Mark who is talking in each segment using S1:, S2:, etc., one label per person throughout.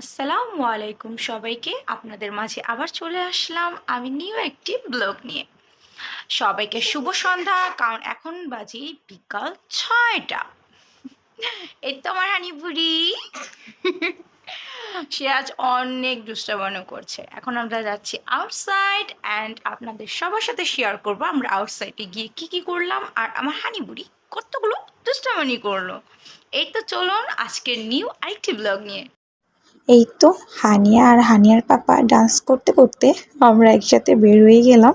S1: আসসালামু আলাইকুম সবাইকে। আপনাদের মাঝে আবার চলে আসলাম আমি নিউ একটি ব্লগ নিয়ে। সবাইকে শুভ সন্ধ্যা, কারণ এখন বাজে বিকাল ছয়টা। এই তো আমার হানি বুড়ি। সে আজ অনেক দুষ্টাবানো করছে। এখন আমরা যাচ্ছি আউটসাইড অ্যান্ড আপনাদের সবার সাথে শেয়ার করব আমরা আউটসাইডে গিয়ে কি কি করলাম। আর আমার হানি বুড়ি কতগুলো দুষ্টামানি করল। এই তো চলুন আজকের নিউ আরেকটি ব্লগ নিয়ে।
S2: এই তো হানিয়া আর হানিয়ার পাপা ডান্স করতে করতে আমরা একসাথে বের হয়ে গেলাম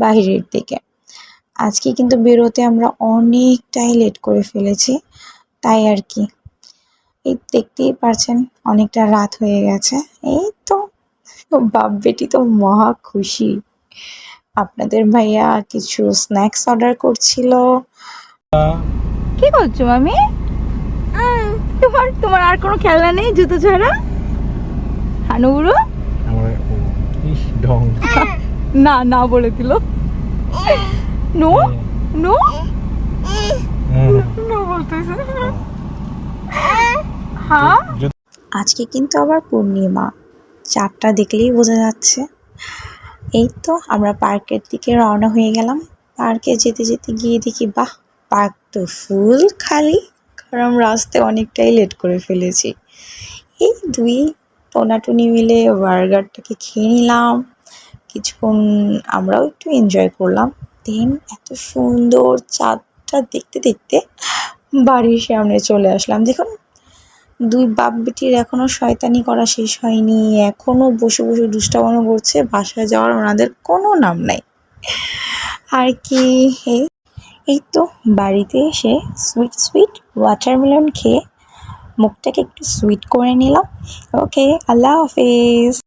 S2: বাইরের দিকে। আজকে কিন্তু বেরোতে আমরা অনেকটাই লেট করে ফেলেছি তাই আর কি। এই দেখতেই পারছেন অনেকটা রাত হয়ে গেছে। এই তো বাপ বেটি তো মহা খুশি। আপনাদের ভাইয়া কিছু স্ন্যাক্স অর্ডার করছিল। কি করছ মামি? তোমার তোমার আর কোনো খেলনা নেই জুতো ছাড়া? না না বলে দিল। নো? নো?
S3: হুম।
S2: নো বলতেছে। হ্যাঁ। আজকে কিন্তু আবার পূর্ণিমা। চারটা দেখলেই বোঝা যাচ্ছে। এই তো আমরা পার্কের দিকে রওনা হয়ে গেলাম। পার্কে যেতে যেতে গিয়ে দেখি বাহ পার্ক তো ফুল খালি। কারণ রাস্তায় অনেকটাই লেট করে ফেলেছি। এই দুই টোনাটুনি মিলে বার্গারটাকে খেয়ে নিলাম। কিছুক্ষণ আমরাও একটু এনজয় করলাম। দেন এত সুন্দর চাঁদটা দেখতে দেখতে বাড়ির সামনে চলে আসলাম। দেখুন, দুই বাপ বেটির এখনও শয়তানি করা শেষ হয়নি। এখনও বসে বসে দুষ্টাবানো করছে। বাসায় যাওয়ার ওনাদের কোনো নাম নাই। আর কি এই তো বাড়িতে এসে সুইট সুইট ওয়াটারমেলন খেয়ে মুখটাকে একটু সুইট করে নিলাম। ওকে আল্লাহ হাফেজ।